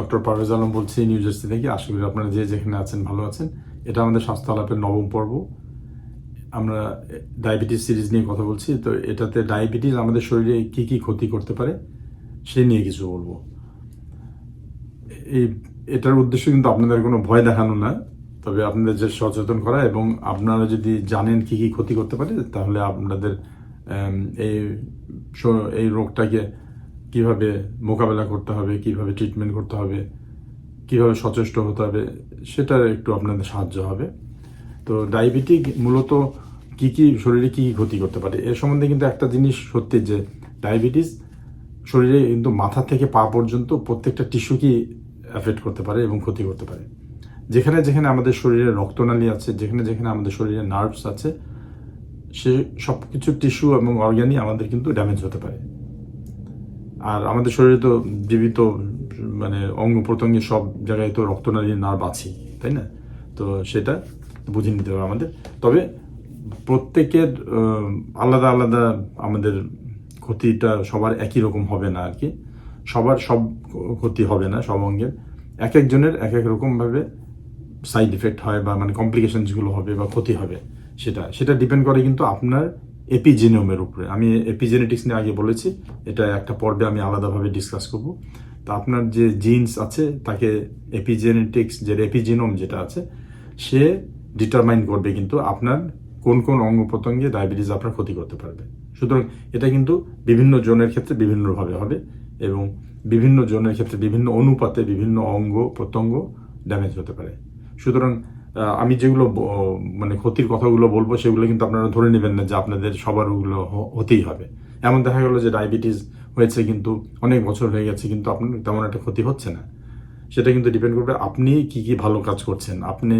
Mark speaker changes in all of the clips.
Speaker 1: Doctor Parvez Alam বলছি new jersey থেকে। আশা করি আপনারা যে যেখানে আছেন, ভালো আছেন। এটা আমাদের স্বাস্থ্য আলাপের নবম পর্ব। আমরা ডায়াবেটিস সিরিজ নিয়ে কথা বলছি। তো এটাতে ডায়াবেটিস আমাদের শরীরে কি কি ক্ষতি করতে পারে সে নিয়ে কিছু বলব। এই, এটার উদ্দেশ্য কিন্তু আপনাদের কোনো ভয় দেখানো না। তবে আপনাদের যে সচেতন করা এবং আপনারা যদি জানেন কি কি ক্ষতি করতে পারে, তাহলে আপনাদের এই এই রোগটাকে কীভাবে মোকাবেলা করতে হবে, কীভাবে ট্রিটমেন্ট করতে হবে, কীভাবে সচেষ্ট হতে হবে, সেটার একটু আপনাদের সাহায্য হবে। তো ডায়াবেটিক মূলত কি কি শরীরে কি কী ক্ষতি করতে পারে? এর সম্বন্ধে কিন্তু একটা জিনিস সত্যি যে ডায়াবেটিস শরীরে কিন্তু মাথা থেকে পা পর্যন্ত প্রত্যেকটা টিস্যুকেই অ্যাফেক্ট করতে পারে এবং ক্ষতি করতে পারে। যেখানে যেখানে আমাদের শরীরে রক্তনালী আছে, যেখানে যেখানে আমাদের শরীরে নার্ভস আছে, সে সব কিছু টিস্যু এবং অর্গ্যানই আমাদের কিন্তু ড্যামেজ হতে পারে। আর আমাদের শরীরে তো জীবিত মানে অঙ্গ প্রত্যঙ্গে সব জায়গায় তো রক্তনালী নার্ভ আছেই, তাই না? তো সেটা বুঝে নিতে হবে আমাদের। তবে প্রত্যেকের আলাদা আলাদা আমাদের ক্ষতিটা সবার একই রকম হবে না আর কি। সবার সব ক্ষতি হবে না সব অঙ্গের। এক একজনের এক এক রকমভাবে সাইড ইফেক্ট হয় বা মানে কমপ্লিকেশনসগুলো হবে বা ক্ষতি হবে, সেটা সেটা ডিপেন্ড করে কিন্তু আপনার এপিজেনোমের উপরে। আমি এপিজেনেটিক্স নিয়ে আগে বলেছি, এটা একটা পর্বে আমি আলাদাভাবে ডিসকাস করব। তা আপনার যে জিন্স আছে, তাকে এপিজেনেটিক্স যে এপিজিনোম যেটা আছে, সে ডিটারমাইন করবে কিন্তু আপনার কোন কোন অঙ্গ প্রত্যঙ্গে ডায়াবেটিস আপনার ক্ষতি করতে পারবে। সুতরাং এটা কিন্তু বিভিন্ন জনের ক্ষেত্রে বিভিন্নভাবে হবে এবং বিভিন্ন জনের ক্ষেত্রে বিভিন্ন অনুপাতে বিভিন্ন অঙ্গ প্রত্যঙ্গ ড্যামেজ হতে পারে। সুতরাং আমি যেগুলো মানে ক্ষতির কথাগুলো বলব, সেগুলো কিন্তু আপনারা ধরে নেবেন না যে আপনাদের সবার ওগুলো হতেই হবে। এমন দেখা গেল যে ডায়াবেটিস হয়েছে কিন্তু অনেক বছর হয়ে গেছে কিন্তু আপনার তেমন একটা ক্ষতি হচ্ছে না। সেটা কিন্তু ডিপেন্ড করবে আপনি কি কি ভালো কাজ করছেন। আপনি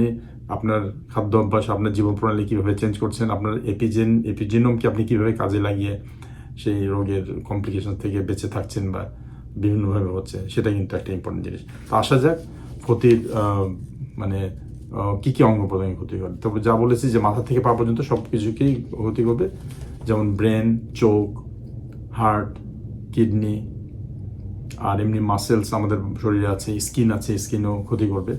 Speaker 1: আপনার খাদ্য অভ্যাস, আপনার জীবন প্রণালী কীভাবে চেঞ্জ করছেন, আপনার এপিজেন এপিজেনমকে আপনি কীভাবে কাজে লাগিয়ে সেই রোগের কমপ্লিকেশন থেকে বেঁচে থাকছেন বা বিভিন্নভাবে হচ্ছে, সেটা কিন্তু একটা ইম্পর্টেন্ট জিনিস। তো আসা যাক, ক্ষতির মানে কি কি অঙ্গ প্রত্যঙ্গে ক্ষতি করে? তবে যা বলেছি যে মাথা থেকে পা পর্যন্ত সব কিছুকেই ক্ষতি করবে। যেমন ব্রেন চোখ হার্ট কিডনি আর এমনি মাসেলস আমাদের শরীরে আছে স্কিন আছে স্কিনও ক্ষতি করবে।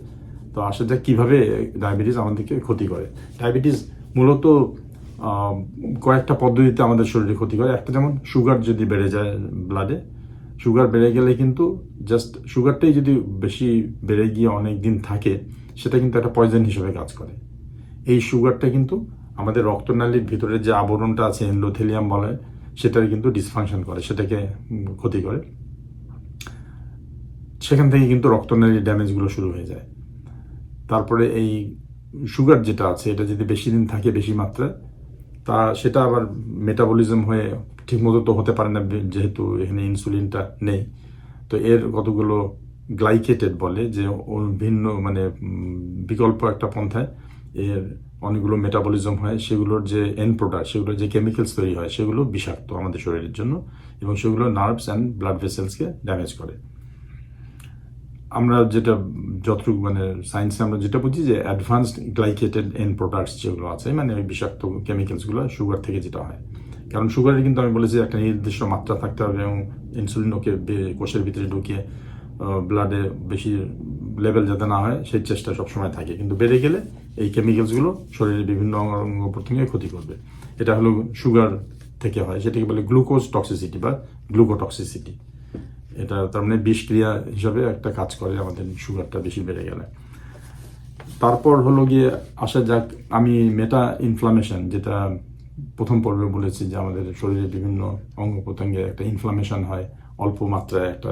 Speaker 1: তো আসা যাক কীভাবে ডায়াবেটিস আমাদেরকে ক্ষতি করে। ডায়াবেটিস মূলত কয়েকটা পদ্ধতিতে আমাদের শরীরে ক্ষতি করে। একটা যেমন সুগার যদি বেড়ে যায় ব্লাডে সুগার বেড়ে গেলে কিন্তু জাস্ট সুগারটাই যদি বেশি বেড়ে গিয়ে অনেক দিন থাকে সেটা কিন্তু একটা পয়জন হিসেবে কাজ করে। এই সুগারটা কিন্তু আমাদের রক্তনালীর ভিতরে যে আবরণটা আছে এন্ডোথেলিয়াম বলে, সেটার কিন্তু ডিসফাংশন করে, সেটাকে ক্ষতি করে। সেখান থেকে কিন্তু রক্তনালীর ড্যামেজগুলো শুরু হয়ে যায়। তারপরে এই সুগার যেটা আছে, এটা যদি বেশি দিন থাকে বেশি মাত্রায়, তা সেটা আবার মেটাবলিজম হয়ে ঠিকমতো তো হতে পারে না, যেহেতু এখানে ইনসুলিনটা নেই। তো এর কতগুলো গ্লাইকেটেড বলে, যে ভিন্ন মানে বিকল্প একটা পন্থায় এর অনেকগুলো মেটাবলিজম হয়, সেগুলোর যে এন্ড প্রোডাক্ট সেগুলোর যে কেমিক্যালস তৈরি হয়, সেগুলো বিষাক্ত আমাদের শরীরের জন্য এবং সেগুলো নার্ভস অ্যান্ড ব্লাড ভেসেলসকে ড্যামেজ করে। আমরা যেটা যতটুকু মানে সায়েন্সে আমরা যেটা বুঝি যে অ্যাডভান্সড গ্লাইকেটেড এন্ড প্রোডাক্টস যেগুলো আছে মানে ওই বিষাক্ত কেমিক্যালসগুলো সুগার থেকে যেটা হয়। কারণ সুগারের কিন্তু আমি বলেছি একটা নির্দিষ্ট মাত্রা থাকতে হবে এবং ইনসুলিন ওকে কোষের ভিতরে ঢুকিয়ে ব্লাডে বেশি লেভেল যাতে না হয়, সেই চেষ্টা সবসময় থাকে। কিন্তু বেড়ে গেলে এই কেমিক্যালসগুলো শরীরের বিভিন্ন অঙ্গ প্রত্যঙ্গে ক্ষতি করবে। এটা হলো সুগার থেকে হয়, সেটাকে বলে গ্লুকোজ টক্সিসিটি বা গ্লুকোটক্সিসিটি এটা তার মানে বিষক্রিয়া হিসাবে একটা কাজ করে আমাদের সুগারটা বেশি বেড়ে গেলে। তারপর হলো গিয়ে আসা যাক, আমি মেটা ইনফ্লামেশন যেটা প্রথম পর্বে বলেছি যে আমাদের শরীরে বিভিন্ন অঙ্গ প্রত্যঙ্গে একটা ইনফ্লামেশন হয়, অল্প মাত্রায় একটা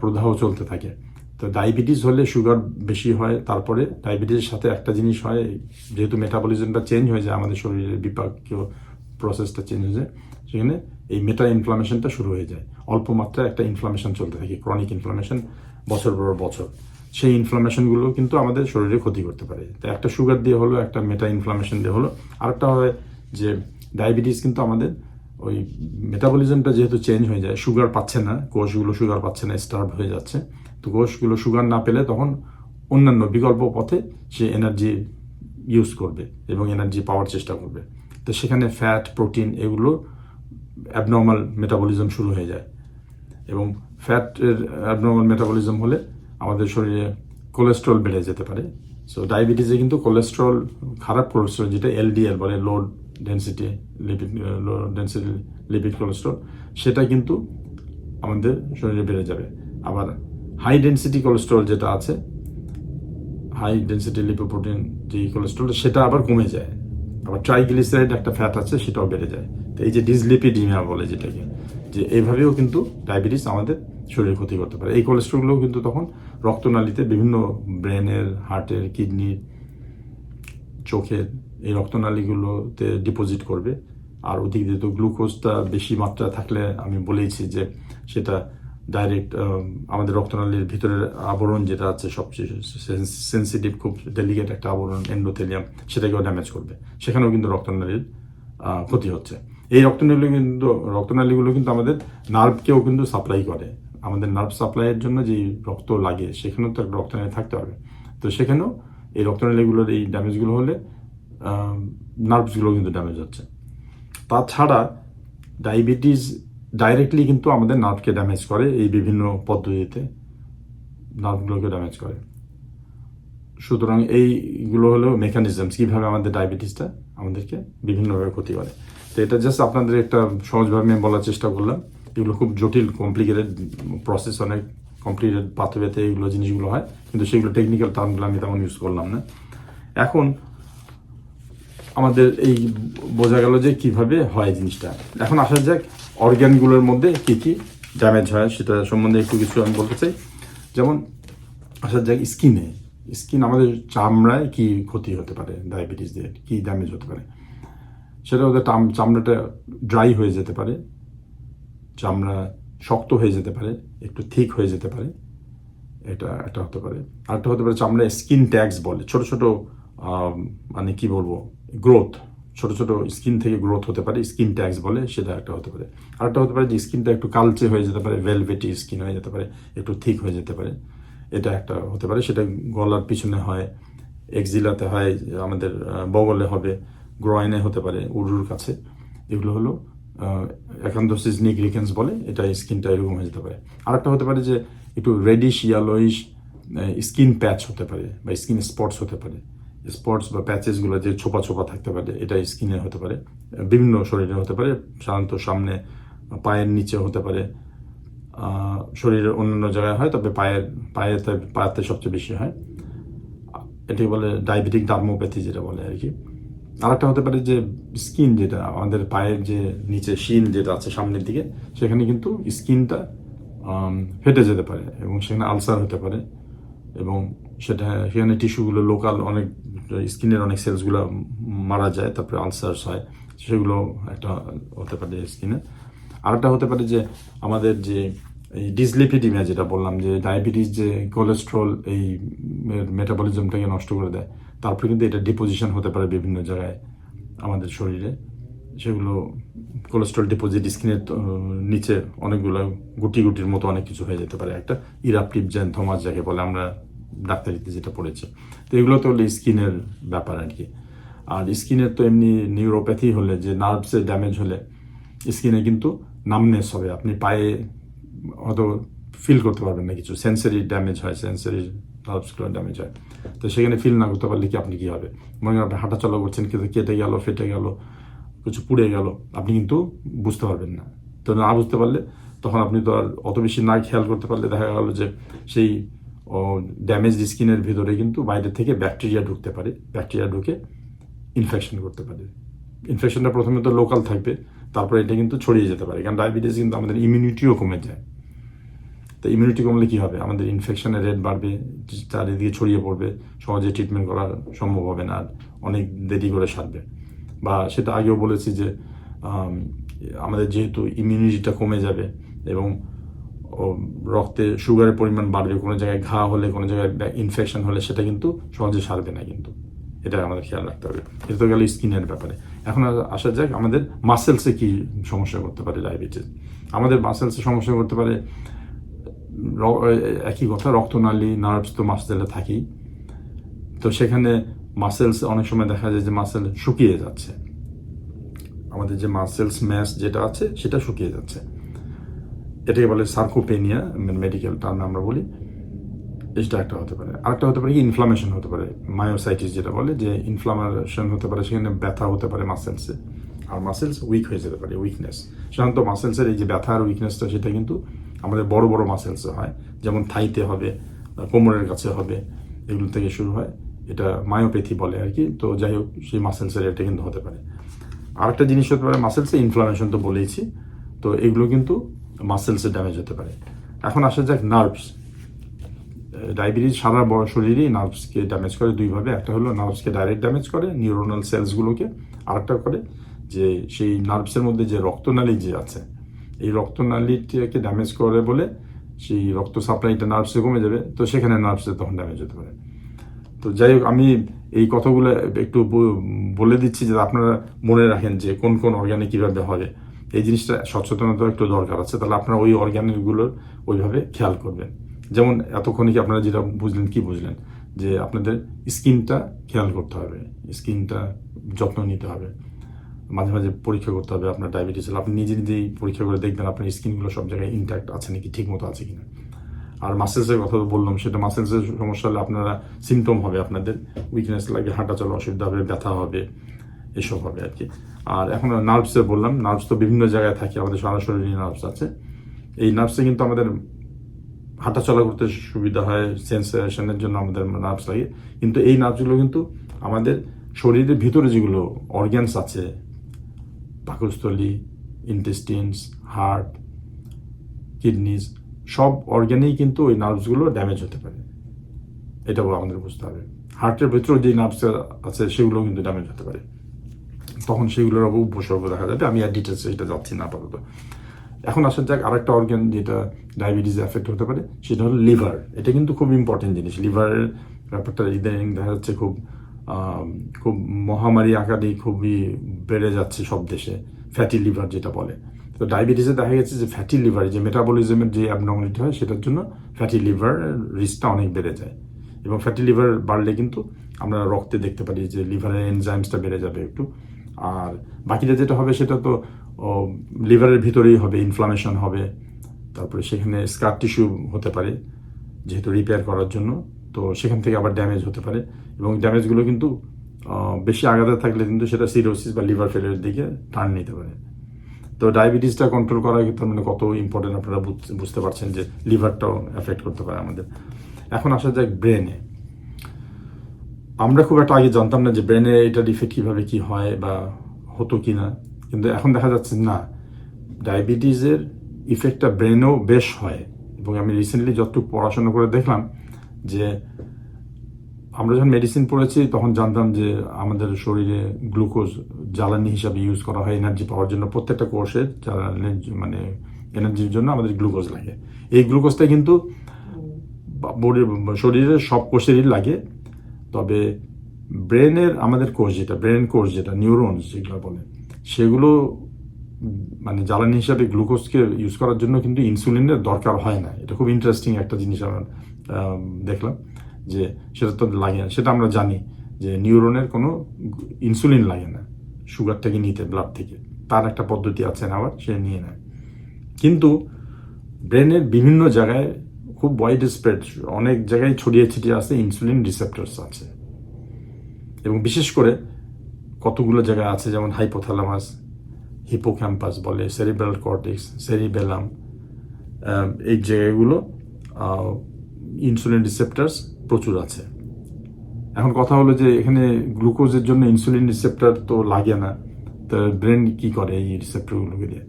Speaker 1: প্রদাহ চলতে থাকে। তো ডায়াবেটিস হলে সুগার বেশি হয়, তারপরে ডায়াবেটিসের সাথে একটা জিনিস হয়, যেহেতু মেটাবলিজমটা চেঞ্জ হয়ে যায়, আমাদের শরীরের বিপাকীয় প্রসেসটা চেঞ্জ হয়ে যায়, সেখানে এই মেটা ইনফ্লামেশনটা শুরু হয়ে যায়। অল্প মাত্রায় একটা ইনফ্লামেশন চলতে থাকে ক্রনিক ইনফ্লামেশন বছর পর বছর। সেই ইনফ্লামেশনগুলো কিন্তু আমাদের শরীরে ক্ষতি করতে পারে। তো একটা সুগার দিয়ে হলো, একটা মেটা ইনফ্লামেশন দিয়ে হলো। আরেকটা হয় যে, ডায়াবেটিস কিন্তু আমাদের ওই মেটাবলিজমটা যেহেতু চেঞ্জ হয়ে যায় সুগার পাচ্ছে না, কোষগুলো সুগার পাচ্ছে না স্টার্ভ হয়ে যাচ্ছে, তো কোষগুলো সুগার না পেলে তখন অন্যান্য বিকল্প পথে সে এনার্জি ইউজ করবে এবং এনার্জি পাওয়ার চেষ্টা করবে। তো সেখানে ফ্যাট প্রোটিন এগুলো অ্যাবনর্মাল মেটাবলিজম শুরু হয়ে যায়। এবং ফ্যাটের অ্যাবনর্মাল মেটাবলিজম হলে আমাদের শরীরে কোলেস্ট্রল বেড়ে যেতে পারে। সো ডায়াবেটিসে কিন্তু কোলেস্ট্রল খারাপ কোলেস্ট্রল যেটা এলডিএল বলে low density lipid low density lipid cholesterol সেটা কিন্তু আমাদের শরীরে বেড়ে যাবে। আবার হাই ডেন্সিটি কোলেস্ট্রল যেটা আছে হাই ডেন্সিটি লিপোপ্রোটিন যে কোলেস্ট্রল সেটা আবার কমে যায়। আবার ট্রাইগ্লিসারাইড একটা ফ্যাট আছে, সেটাও বেড়ে যায়। তো এই যে ডিসলিপিডিমিয়া বলে যেটাকে যে এইভাবেও কিন্তু ডায়াবেটিস আমাদের শরীরে ক্ষতি করতে পারে। এই কোলেস্ট্রলগুলোও কিন্তু তখন রক্তনালীতে বিভিন্ন ব্রেনের, হার্টের, কিডনির, চোখের এই রক্তনালীগুলোতে ডিপোজিট করবে। আর ওদিক গ্লুকোজটা বেশি মাত্রা থাকলে আমি বলেইছি যে সেটা ডাইরেক্ট আমাদের রক্তনালীর ভিতরের আবরণ যেটা আছে সবচেয়ে সেন্সিটিভ খুব ডেলিকেট একটা আবরণ এন্ডোথেলিয়াম সেটাকেও ড্যামেজ করবে। সেখানেও কিন্তু রক্তনালীর ক্ষতি হচ্ছে। এই রক্তনালী কিন্তু রক্তনালীগুলো কিন্তু আমাদের নার্ভকেও কিন্তু সাপ্লাই করে। আমাদের নার্ভ সাপ্লাইয়ের জন্য যে রক্ত লাগে, সেখানেও তো রক্তনালী থাকতে হবে। তো সেখানেও এই রক্তনালীগুলোর এই ড্যামেজগুলো হলে নার্ভসগুলো কিন্তু ড্যামেজ হচ্ছে। তাছাড়া ডায়াবেটিস ডাইরেক্টলি কিন্তু আমাদের নার্ভকে ড্যামেজ করে এই বিভিন্ন পদ্ধতিতে। নার্ভগুলোকে ড্যামেজ করে। সুতরাং এইগুলো হলো মেকানিজমস কীভাবে আমাদের ডায়াবেটিসটা আমাদেরকে বিভিন্নভাবে ক্ষতি করে। তো এটা জাস্ট আপনাদের একটা সহজভাবে আমি বলার চেষ্টা করলাম। এগুলো খুব জটিল কমপ্লিকেটেড প্রসেস অনেক কমপ্লিকেটেড পাথওয়েতে এগুলো জিনিসগুলো হয়। কিন্তু সেগুলো টেকনিক্যাল টার্মগুলো আমি তেমন ইউজ করলাম না। এখন আমাদের এই বোঝা গেল যে কীভাবে হয় জিনিসটা। এখন আসা যাক অর্গ্যানগুলোর মধ্যে কি কি ড্যামেজ হয়, সেটা সম্বন্ধে একটু কিছু আমি বলতে চাই। যেমন আসা যাক স্কিনে স্কিন আমাদের চামড়ায় কি ক্ষতি হতে পারে ডায়াবেটিস দিয়ে কি ড্যামেজ হতে পারে? সেটা চাম- চামড়াটা ড্রাই হয়ে যেতে পারে, চামড়া শক্ত হয়ে যেতে পারে, একটু থিক হয়ে যেতে পারে, এটা একটা হতে পারে। আরেকটা হতে পারে চামড়ায় স্কিন ট্যাগস বলে, ছোট ছোট মানে কি বলব গ্রোথ ছোট ছোট স্কিন থেকে গ্রোথ হতে পারে স্কিন ট্যাগস বলে, সেটা একটা হতে পারে। আরেকটা হতে পারে যে স্কিনটা একটু কালচে হয়ে যেতে পারে ভেলভেটি স্কিন হয়ে যেতে পারে, একটু থিক হয়ে যেতে পারে, এটা একটা হতে পারে। সেটা গলার পিছনে হয় এক্সিলাতে হয়, আমাদের বগলে হবে গ্রয়নে হতে পারে উরুর কাছে। এগুলো হলো একান্তসিস নিগ্রিকেন্স বলে, এটা স্কিনটা এরকম হয়ে যেতে পারে। আরেকটা হতে পারে যে একটু রেডিশ ইয়ালোইশ স্কিন প্যাচ হতে পারে বা স্কিন স্পটস হতে পারে। স্পটস বা প্যাচেসগুলো যে ছোপা ছোপা থাকতে পারে, এটা স্কিনে হতে পারে। বিভিন্ন শরীরে হতে পারে, সাধারণত সামনে পায়ের নিচে হতে পারে। শরীরের অন্যান্য জায়গায় হয়, তবে পায়ের, পায়েতে পায়েতে সবচেয়ে বেশি হয়। এটাকে বলে ডায়াবেটিক ডার্মোপ্যাথি যেটা বলে আর কি। আরেকটা হতে পারে যে স্কিন যেটা, আমাদের পায়ের যে নিচে শিন যেটা আছে সামনের দিকে, সেখানে কিন্তু স্কিনটা ফেটে যেতে পারে এবং সেখানে আলসার হতে পারে এবং সেটা, সেখানে টিস্যুগুলো লোকাল অনেক, স্কিনের অনেক সেলসগুলো মারা যায়, তারপরে আলসার্স হয়, সেগুলো একটা হতে পারে স্কিনে। আরেকটা হতে পারে যে আমাদের যে এই ডিসলিপিডিমিয়া যেটা বললাম, যে ডায়াবেটিস যে কোলেস্ট্রল এই মেটাবলিজমটাকে নষ্ট করে দেয় তারপরে কিন্তু এটা ডিপোজিশন হতে পারে বিভিন্ন জায়গায় আমাদের শরীরে। সেগুলো কোলেস্ট্রল ডিপোজিট স্কিনের নিচে অনেকগুলো গুটি গুটির মতো অনেক কিছু হয়ে যেতে পারে। একটা ইরাপটিভ জ্যান্থমাস যাকে বলে, আমরা ডাক্তারিতে যেটা পড়েছি। তো এগুলো তো হলো স্কিনের ব্যাপার আর কি। আর স্কিনের তো এমনি নিউরোপ্যাথি হলে, যে নার্ভসের ড্যামেজ হলে স্কিনে কিন্তু নামনেস হবে। আপনি পায়ে হয়তো ফিল করতে পারবেন না কিছু। সেন্সারি ড্যামেজ হয় সেন্সারি নার্ভসগুলো ড্যামেজ হয় তো সেখানে ফিল না করতে পারলে কি আপনি কি হবে? মনে করেন আপনি হাঁটা চলা করছেন, কিন্তু কেটে গেল, ফেটে গেল, কিছু পুড়ে গেল, আপনি কিন্তু বুঝতে পারবেন না। তো না বুঝতে পারলে তখন আপনি তো আর অত বেশি না খেয়াল করতে পারলে দেখা গেল যে সেই ড্যামেজ স্কিনের ভিতরে কিন্তু বাইরে থেকে ব্যাকটেরিয়া ঢুকতে পারে। ব্যাকটেরিয়া ঢুকে ইনফেকশন করতে পারে। ইনফেকশনটা প্রথমে তো লোকাল থাকবে, তারপরে এটা কিন্তু ছড়িয়ে যেতে পারে। কারণ ডায়াবেটিস কিন্তু আমাদের ইমিউনিটিও কমে যায়। তো ইমিউনিটি কমলে কি হবে? আমাদের ইনফেকশনের রেট বাড়বে, চারিদিকে ছড়িয়ে পড়বে সহজে ট্রিটমেন্ট করা সম্ভব হবে না আর অনেক দেরি করে সারবে। বা সেটা আগেও বলেছি যে আমাদের যেহেতু ইমিউনিটিটা কমে যাবে এবং রক্তে সুগারের পরিমাণ বাড়বে, কোনো জায়গায় ঘা হলে, কোনো জায়গায় ইনফেকশন হলে সেটা কিন্তু সহজে সারবে না কিন্তু। এটা আমাদের খেয়াল রাখতে হবে। এটা তো গেল স্কিনের ব্যাপারে। এখন আসা যাক আমাদের মাসেলসে কি সমস্যা করতে পারে ডায়াবেটিস আমাদের মাসেলসে সমস্যা করতে পারে একই কথা, রক্তনালী, নার্ভস তো মাসেলে থাকেই তো সেখানে মাসেলস অনেক সময় দেখা যায় যে মাসেল শুকিয়ে যাচ্ছে। আমাদের যে মাসেলস ম্যাস যেটা আছে, সেটা শুকিয়ে যাচ্ছে। এটাকে বলে সার্কোপেনিয়া মেডিকেল টার্মে আমরা বলি। এটা একটা হতে পারে। আরেকটা হতে পারে কি ইনফ্লামেশন হতে পারে। মায়োসাইটিস যেটা বলে, যে ইনফ্লামেশন হতে পারে, সেখানে ব্যথা হতে পারে মাসেলসে আর মাসেলস উইক হয়ে যেতে পারে উইকনেস সাধারণত মাসেলসের এই যে ব্যথা আর উইকনেসটা সেটা কিন্তু আমাদের বড় বড় মাসেলসে হয়, যেমন থাইতে হবে কোমরের কাছে হবে, এগুলো থেকে শুরু হয়। এটা মায়োপ্যাথি বলে আর কি। তো যাই হোক, সেই মাসেলসের এটা কিন্তু হতে পারে। আরেকটা জিনিস হতে পারে মাসেলসে ইনফ্লামেশন তো বলেইছি। তো এগুলো কিন্তু মাসেলসে ড্যামেজ হতে পারে। এখন আসা যাক নার্ভস ডায়াবেটিস সারা বড় শরীরেই নার্ভসকে ড্যামেজ করে দুইভাবে একটা হলো নার্ভসকে ডাইরেক্ট ড্যামেজ করে নিউরোনাল সেলসগুলোকে আরেকটা করে। যে সেই নার্ভসের মধ্যে যে রক্তনালী যে আছে এই রক্তনালীটাকে ড্যামেজ করে বলে সেই রক্ত সাপ্লাইটা নার্ভসে কমে যাবে। তো সেখানে নার্ভসে তখন ড্যামেজ হতে পারে। তো যাই হোক, আমি এই কথাগুলো একটু বলে দিচ্ছি যে আপনারা মনে রাখেন যে কোন কোন অর্গানে কীভাবে হবে। এই জিনিসটা সচেতনতা একটু দরকার আছে, তাহলে আপনারা ওই অর্গানগুলোর ওইভাবে খেয়াল করবেন। যেমন এতক্ষণে কি আপনারা যেটা বুঝলেন, কি বুঝলেন? যে আপনাদের স্কিনটা খেয়াল করতে হবে। স্কিনটা যত্ন নিতে হবে। মাঝে মাঝে পরীক্ষা করতে হবে আপনার ডায়াবেটিস হলে আপনি নিজে নিজেই পরীক্ষা করে দেখবেন আপনার স্কিনগুলো সব জায়গায় ইন্ট্যাক্ট আছে নাকি ঠিক মতো আছে কিনা। আর মাসেলসের কথা বললাম, সেটা মাসেলসের সমস্যা হলে আপনারা সিমটম হবে আপনাদের। উইকনেস লাগবে হাঁটা চলা অসুবিধা হবে, ব্যথা হবে, এসব হবে আর কি আর এখন নার্ভসে বললাম নার্ভস তো বিভিন্ন জায়গায় থাকে, আমাদের সারা শরীরে নার্ভস আছে। এই নার্ভসে কিন্তু আমাদের হাঁটা চলা করতে সুবিধা হয় সেন্সেশনের জন্য আমাদের নার্ভস লাগে। কিন্তু এই নার্ভসগুলো কিন্তু আমাদের শরীরের ভিতরে যেগুলো অর্গ্যানস আছে পাকস্থলী ইন্টেস্টিনস হার্ট কিডনিস সব অর্গ্যানেই কিন্তু ওই নার্ভসগুলো ড্যামেজ হতে পারে। এটাও আমাদের বুঝতে হবে। হার্টের ভিতরে যে নার্ভস আছে সেগুলো কিন্তু ড্যামেজ হতে পারে। তখন সেগুলোর উপসর্গ দেখা যাবে। আমি আর ডিটেলসে এটা যাচ্ছি না আপাতত। এখন আসা যাক আরেকটা অর্গান যেটা ডায়াবেটিস এফেক্ট হতে পারে, সেটা হলো লিভার এটা কিন্তু খুব ইম্পর্টেন্ট জিনিস। লিভারের ব্যাপারটা, ইদানিং দেখা যাচ্ছে খুব খুব মহামারী আকারে খুবই বেড়ে যাচ্ছে সব দেশে ফ্যাটি লিভার যেটা বলে। তো ডায়াবেটিসে দেখা গেছে যে ফ্যাটি লিভার যে মেটাবলিজমের যে অ্যাবনর্মালিটি হয়, সেটার জন্য ফ্যাটি লিভার রিস্কটা অনেক বেড়ে যায়। এবং ফ্যাটি লিভার বাড়লে কিন্তু আমরা রক্তে দেখতে পারি যে লিভারের এনজাইমসটা বেড়ে যাবে একটু। আর বাকিটা যেটা হবে, সেটা তো লিভারের ভিতরেই হবে ইনফ্লামেশন হবে। তারপরে সেখানে স্কার টিস্যু হতে পারে, যেহেতু রিপেয়ার করার জন্য। তো সেখান থেকে আবার ড্যামেজ হতে পারে। এবং ড্যামেজগুলো কিন্তু বেশি আঘাতে থাকলে কিন্তু সেটা সিরোসিস বা লিভার ফেলের দিকে টার্ন নিতে পারে। তো ডায়াবেটিসটা কন্ট্রোল করা তার মানে কত ইম্পর্টেন্ট আপনারা বুঝ- বুঝতে পারছেন যে লিভারটাও এফেক্ট করতে পারে আমাদের। এখন আসা যাক ব্রেনে আমরা খুব একটা আগে জানতাম না যে ব্রেনে এটা ডিফেক্ট কীভাবে কী হয় বা হতো কি না কিন্তু এখন দেখা যাচ্ছে না। ডায়াবেটিসের ইফেক্টটা ব্রেনেও বেশ হয়। এবং আমি রিসেন্টলি যতটুকু পড়াশোনা করে দেখলাম যে আমরা যখন মেডিসিন পড়েছি তখন জানতাম যে আমাদের শরীরে গ্লুকোজ জ্বালানি হিসাবে ইউজ করা হয় এনার্জি পাওয়ার জন্য প্রত্যেকটা কোষের জ্বালানির মানে এনার্জির জন্য আমাদের গ্লুকোজ লাগে। এই গ্লুকোজটা কিন্তু বডির শরীরের সব কোষেরই লাগে। তবে ব্রেনের আমাদের কোষ যেটা ব্রেন কোষ যেটা নিউরনস যেগুলো বলে সেগুলো মানে জ্বালানি হিসাবে গ্লুকোজকে ইউজ করার জন্য কিন্তু ইনসুলিনের দরকার হয় না। এটা খুব ইন্টারেস্টিং একটা জিনিস আমরা আম, দেখলাম যে সেটা তো লাগে না। সেটা আমরা জানি যে নিউরনের কোনো ইনসুলিন লাগে না সুগারটাকে নিতে ব্লাড থেকে। তার একটা পদ্ধতি আছে আবার, সে নিয়ে নেয়। কিন্তু ব্রেনের বিভিন্ন জায়গায় খুব ওয়াইড স্প্রেড অনেক জায়গায় ছড়িয়ে ছিটিয়ে আছে ইনসুলিন রিসেপ্টরস আছে। এবং বিশেষ করে কতগুলো জায়গায় আছে, যেমন হাইপোথ্যালামাস হিপোক্যাম্পাস বলে সেরিব্রাল কর্টেক্স সেরিবেলাম এই জায়গাগুলো ইনসুলিন রিসেপ্টার্স প্রচুর আছে। এখন কথা হলো যে এখানে গ্লুকোজের জন্য ইনসুলিন রিসেপ্টার তো লাগে না। তো ব্রেন কি করে এই রিসেপ্টারগুলোকে দিয়ে?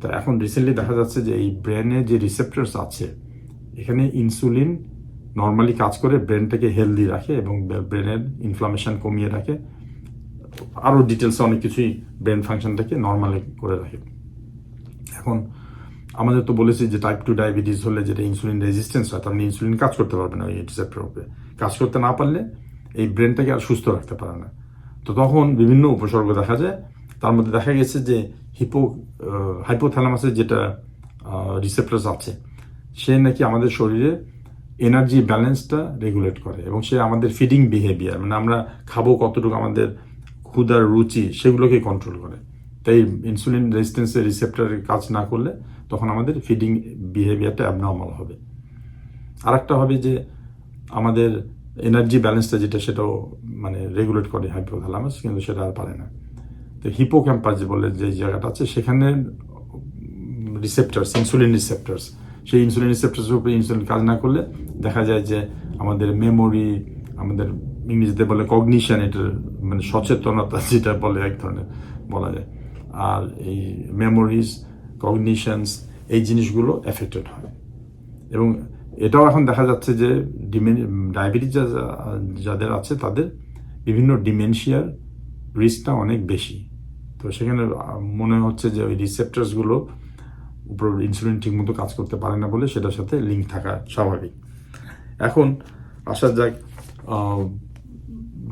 Speaker 1: তো এখন রিসেন্টলি দেখা যাচ্ছে যে এই ব্রেনে যে রিসেপ্টরস আছে, এখানে ইনসুলিন নর্মালি কাজ করে ব্রেনটাকে হেলদি রাখে এবং ব্রেনের ইনফ্লামেশন কমিয়ে রাখে। আরও ডিটেলসে অনেক কিছুই ব্রেন ফাংশনটাকে নর্মালি করে রাখে। এখন আমাদের তো বলেছি যে টাইপ টু ডায়াবেটিস হলে যেটা ইনসুলিন রেজিস্ট্যান্স হয়, তার মানে ইনসুলিন কাজ করতে পারবে না ওই উপরে কাজ করতে না পারলে এই ব্রেনটাকে আর সুস্থ রাখতে পারে না। তো তখন বিভিন্ন উপসর্গ দেখা যায়। তার মধ্যে দেখা গেছে যে হিপো হাইপোথ্যালামাসের যেটা রিসেপ্টার্স আছে, সে নাকি আমাদের শরীরে এনার্জি ব্যালেন্সটা রেগুলেট করে এবং সে আমাদের ফিডিং বিহেভিয়ার মানে আমরা খাব কতটুকু আমাদের ক্ষুধার রুচি সেগুলোকে কন্ট্রোল করে। তাই ইনসুলিন রেজিস্ট্যান্সের রিসেপ্টারের কাজ না করলে তখন আমাদের ফিডিং বিহেভিয়ারটা অ্যাবনর্মাল হবে। আর একটা হবে যে আমাদের এনার্জি ব্যালেন্সটা যেটা সেটাও মানে রেগুলেট করে হাইপোথ্যালামাস কিন্তু সেটা আর পারে না। তো হিপোক্যাম্পাস যে বলে যে জায়গাটা আছে, সেখানে রিসেপ্টার্স ইনসুলিন রিসেপ্টার্স সেই ইনসুলিন রিসেপ্টার্সের উপরে ইনসুলিন কাজ না করলে দেখা যায় যে আমাদের মেমোরি আমাদের ইংরেজিতে বলে কগনিশন এটার মানে সচেতনতা, যেটা বলে এক ধরনের বলা যায়। আর এই মেমোরিজ কগনিশনস এই জিনিসগুলো এফেক্টেড হয়। এবং এটাও এখন দেখা যাচ্ছে যে ডায়াবেটিস যাদের আছে তাদের বিভিন্ন ডিমেনশিয়ার রিস্কটা অনেক বেশি। তো সেখানে মনে হচ্ছে যে ওই রিসেপ্টার্সগুলো উপর ইনসুলিন ঠিকমতো কাজ করতে পারে না বলে সেটার সাথে লিঙ্ক থাকা স্বাভাবিক। এখন আসা যাক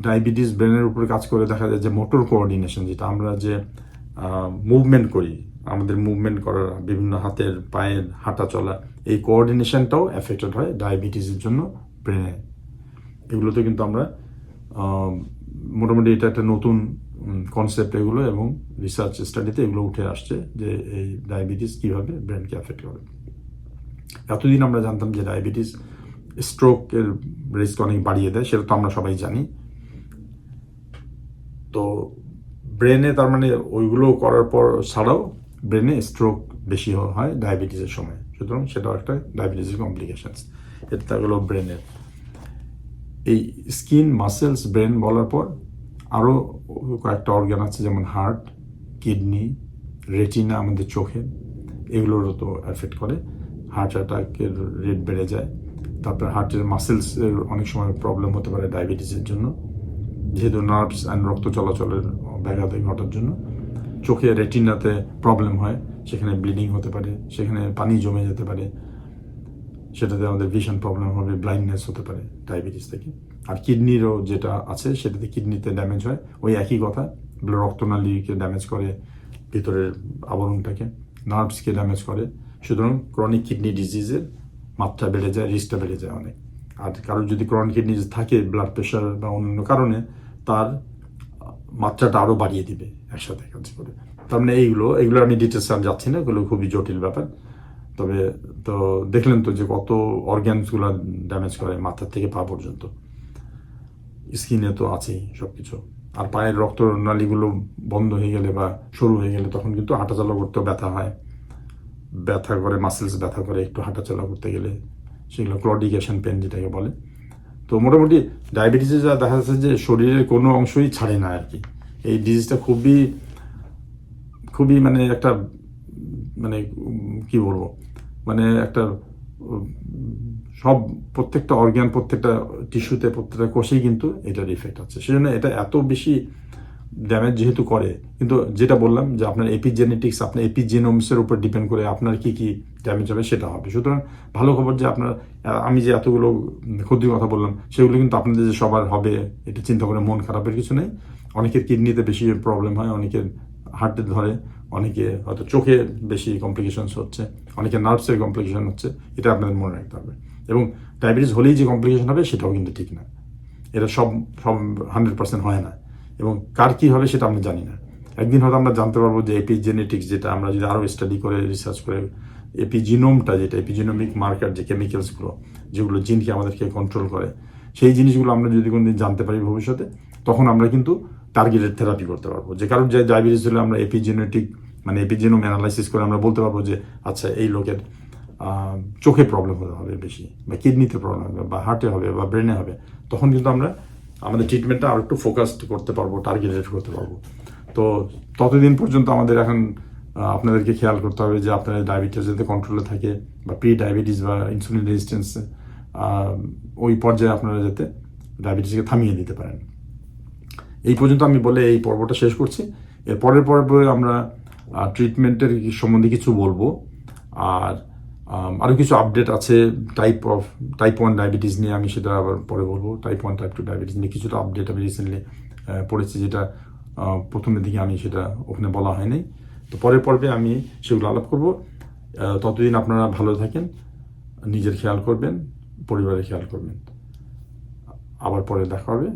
Speaker 1: ডায়াবেটিস ব্রেনের উপরে কাজ করে দেখা যায় যে মোটর কোঅর্ডিনেশন যেটা আমরা যে মুভমেন্ট করি। আমাদের মুভমেন্ট করার বিভিন্ন হাতের, পায়ের, হাঁটা চলা, এই কোঅর্ডিনেশনটাও এফেক্টেড হয় ডায়াবেটিসের জন্য ব্রেনে এগুলোতে কিন্তু আমরা মোটামুটি এটা একটা নতুন কনসেপ্ট এগুলো এবং রিসার্চ স্টাডিতে এগুলো উঠে আসছে যে এই ডায়াবেটিস কীভাবে ব্রেনকে এফেক্ট করে। এতদিন আমরা জানতাম যে ডায়াবেটিস স্ট্রোকের রিস্ক অনেক বাড়িয়ে দেয়, সেটা তো আমরা সবাই জানি। তো ব্রেনে তার মানে ওইগুলো করার পর ছাড়াও ব্রেনে স্ট্রোক বেশি হয় ডায়াবেটিসের সময়। সুতরাং সেটাও একটা ডায়াবেটিসের কমপ্লিকেশনস এটা হলো ব্রেনের এই স্কিন মাসেলস ব্রেন বলার পর আরও কয়েকটা অর্গান আছে যেমন হার্ট কিডনি রেটিনা আমাদের চোখে। এগুলোরও তো এফেক্ট করে। হার্ট অ্যাটাকের রেট বেড়ে যায়। তারপর হার্টের মাসেলসের অনেক সময় প্রবলেম হতে পারে ডায়াবেটিসের জন্য। যেহেতু নার্ভস অ্যান্ড রক্ত চলাচলের ব্যাঘাতে ঘটার জন্য। চোখে রেটিনাতে প্রবলেম হয়, সেখানে ব্লিডিং হতে পারে, সেখানে পানি জমে যেতে পারে, সেটাতে আমাদের ভিশন প্রবলেম হবে ব্লাইন্ডনেস হতে পারে ডায়াবেটিস থেকে। আর কিডনিরও যেটা আছে, সেটাতে কিডনিতে ড্যামেজ হয়। ওই একই কথা রক্তনালীকে ড্যামেজ করে ভিতরের আবরণটাকে নার্ভসকে ড্যামেজ করে। সুতরাং ক্রনিক কিডনি ডিজিজের মাত্রা বেড়ে যায় রিস্কটা বেড়ে যায় অনেক। আর কারোর যদি ক্রনিক কিডনি থাকে ব্লাড প্রেশার বা অন্য কারণে, তার মাত্রাটা আরও বাড়িয়ে দিবে একসাথে কাজ করে। তার মানে এইগুলো এগুলো আমি ডিটেলস আমি যাচ্ছি না, এগুলো খুবই জটিল ব্যাপার। তবে তো দেখলেন তো যে কত অর্গ্যানসগুলো ড্যামেজ করে মাথার থেকে পা পর্যন্ত। স্কিনে তো আছেই সব কিছু আর পায়ের রক্ত নালীগুলো বন্ধ হয়ে গেলে বা সরু হয়ে গেলে তখন কিন্তু হাঁটাচলা করতেও ব্যথা হয়। ব্যথা করে মাসেলস ব্যথা করে, একটু হাঁটাচলা করতে গেলে সেগুলো ক্লডিকেশন পেন যেটাকে বলে। তো মোটামুটি ডায়াবেটিসে যা দেখা যাচ্ছে যে শরীরের কোনো অংশই ছাড়ে না আর কি। এই ডিজিজটা খুবই খুবই মানে একটা মানে কি বলব মানে একটা, সব প্রত্যেকটা অর্গ্যান প্রত্যেকটা টিস্যুতে প্রত্যেকটা কোষেই কিন্তু এটার ইফেক্ট আছে। সেজন্য এটা এত বেশি ড্যামেজ যেহেতু করে, কিন্তু যেটা বললাম যে আপনার এপিজেনেটিক্স আপনার এপিজেনোমসের উপর ডিপেন্ড করে আপনার কি কি ড্যামেজ হবে সেটা হবে। সুতরাং ভালো খবর যে আপনার আমি যে এতগুলো ক্ষতির কথা বললাম, সেগুলো কিন্তু আপনাদের যে সবার হবে, এটা চিন্তা করে মন খারাপের কিছু নেই। অনেকের কিডনিতে বেশি প্রবলেম হয়, অনেকের হার্টে ধরে, অনেকে হয়তো চোখে বেশি কমপ্লিকেশনস হচ্ছে অনেকে নার্ভসের কমপ্লিকেশন হচ্ছে, এটা আপনাদের মনে রাখতে হবে। এবং ডায়াবেটিস হলেই যে কমপ্লিকেশন হবে, সেটাও কিন্তু ঠিক না। এটা সব সব হান্ড্রেড পার্সেন্ট হয় না। এবং কার কী হবে সেটা আমরা জানি না। একদিন হয়তো আমরা জানতে পারব যে এপিজেনেটিক্স যেটা, আমরা যদি আরও স্টাডি করে রিসার্চ করে এপিজিনোমটা যেটা এপিজিনোমিক মার্কার যে কেমিক্যালসগুলো যেগুলো জিনকে আমাদেরকে কন্ট্রোল করে, সেই জিনিসগুলো আমরা যদি কোনোদিন জানতে পারি ভবিষ্যতে, তখন আমরা কিন্তু টার্গেটেড থেরাপি করতে পারব। যে কারোর যে ডায়াবেটিস হলে আমরা এপিজেনেটিক মানে এপিজেনোম অ্যানালাইসিস করে আমরা বলতে পারব যে আচ্ছা এই লোকের চোখে প্রবলেম হতে হবে বেশি, বা কিডনিতে প্রবলেম হবে, বা হার্টে হবে, বা ব্রেনে হবে। তখন কিন্তু আমরা আমাদের ট্রিটমেন্টটা আরও একটু ফোকাসড করতে পারব টার্গেটেড করতে পারব। তো ততদিন পর্যন্ত আমাদের এখন আপনাদেরকে খেয়াল করতে হবে যে আপনাদের ডায়াবেটিস যাতে কন্ট্রোলে থাকে বা প্রি ডায়াবেটিস বা ইনসুলিন রেজিস্ট্যান্স ওই পর্যায়ে আপনারা যাতে ডায়াবেটিসকে থামিয়ে দিতে পারেন। এই পর্যন্ত আমি বলে এই পর্বটা শেষ করছি। এর পরের পর্বে আমরা ট্রিটমেন্টের সম্বন্ধে কিছু বলব। আর আরও কিছু আপডেট আছে type of type one diabetes নিয়ে আমি সেটা আবার পরে বলব। Type one type two diabetes নিয়ে কিছুটা আপডেট আমি রিসেন্টলি পড়েছি যেটা প্রথমের দিকে আমি সেটা ওখানে বলা হয়নি। তো পরের পর্বে আমি সেগুলো আলাপ করব। ততদিন আপনারা ভালো থাকেন, নিজের খেয়াল করবেন, পরিবারের খেয়াল করবেন। আবার পরে দেখা হবে।